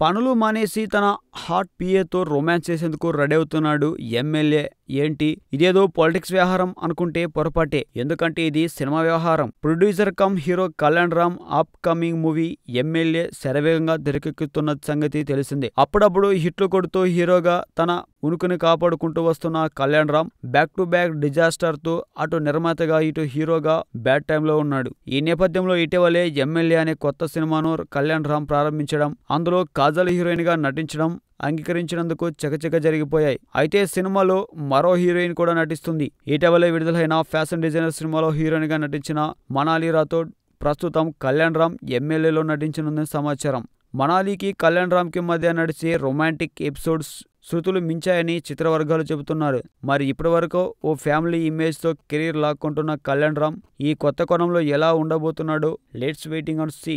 పనులు మానేసి తన హాట్ పిఏతో రొమాన్స్ చేసేందుకు రెడీ అవుతున్నాడు ఎమ్మెల్యే ఏంటి? ఇదేదో పాలిటిక్స్ వ్యవహారం అనుకుంటే పొరపాటే. ఎందుకంటే ఇది సినిమా వ్యవహారం. Producer cum hero Kalyan Ram upcoming movie MLA శరవేగంగా తెరకెక్కుతున్న సంగతి తెలిసిందే. అప్పుడప్పుడు హిట్లు కొడుతూ హీరోగా తన ఉనికిని కాపాడుకుంటూ వస్తున్న Kalyan Ram back to back డిజాస్టర్తో అటు నిర్మాతగా ఇటు హీరోగా బ్యాడ్ టైంలో ఉన్నాడు. ఈ నేపథ్యంలో ఇటీవలే ఎమ్మెల్యే అనే కొత్త సినిమాను కళ్యాణ్ రామ్ ప్రారంభించడం అందులో కాజల్ హీరోయిన్గా నటించడం అంగీకరించినందుకు చకచక జరిగిపోయాయి. అయితే సినిమాలో మరో హీరోయిన్ కూడా నటిస్తుంది. ఇటీవలే విడుదలైన ఫ్యాషన్ డిజైనర్ సినిమాలో హీరోయిన్గా నటించిన మనాలి రాథోడ్ ప్రస్తుతం కళ్యాణ్ రామ్ ఎమ్మెల్యేలో నటించనుందని సమాచారం. మనాలికి కళ్యాణ్ రామ్కి మధ్య నడిచే రొమాంటిక్ ఎపిసోడ్స్ శృతులు మించాయని చిత్రవర్గాలు చెబుతున్నారు. మరి ఇప్పటివరకు ఓ ఫ్యామిలీ ఇమేజ్తో కెరీర్ లాక్కుంటున్న కళ్యాణ్ రామ్ ఈ కొత్త కోణంలో ఎలా ఉండబోతున్నాడో లెట్స్ వెయిటింగ్ ఆన్ సీ.